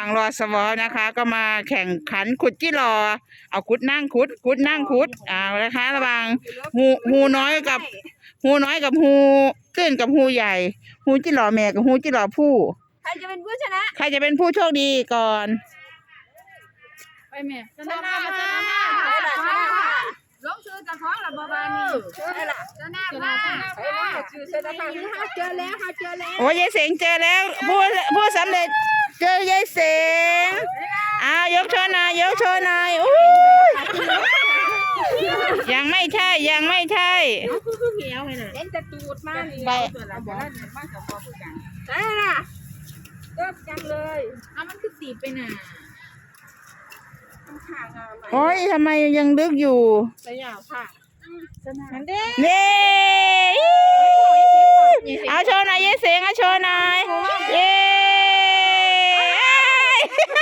างรอสวอนะคะ ก็มาแข่งขันขุดจี้รอ เอาขุดนั่งขุดขุดนั่งขุดอ่านะคะระหว่างหูหูน้อยกับหูน้อยกับหูขึ้นกับหูใหญ่หูจี้รอแม่กับหูจี้รอผู้ ใครจะเป็นผู้ชนะ ใครจะเป็นผู้โชคดีก่อน ไปแม่ชชนะนะมาชชนะนะมาชนะชนะลงชื่อกับท้องละบ่บานี่ชนะล่ะชนะมาไปลงชื่อชนะค่ะเจอแล้วค่ะเจอแล้วโอ้ยายเสงเจอแล้วผู้ผู้สำเร็จ เจอยายเสงอ้าวยกโชว์หน่อยยกโชว์หน่อยอู้ยังไม่ใช่ยังไม่ใช่เล่นแต่ตูดมานี่ไปใช่ล่ะเริ่มจังเลยเอามันคือตีไปน่ะข้างอะโอ้ยทำไมยังลึกอยู่ไปยาวค่ะนั่นเด้เย้เอาโชว์หน่อยยายเสงเอาโชว์หน่อยเย้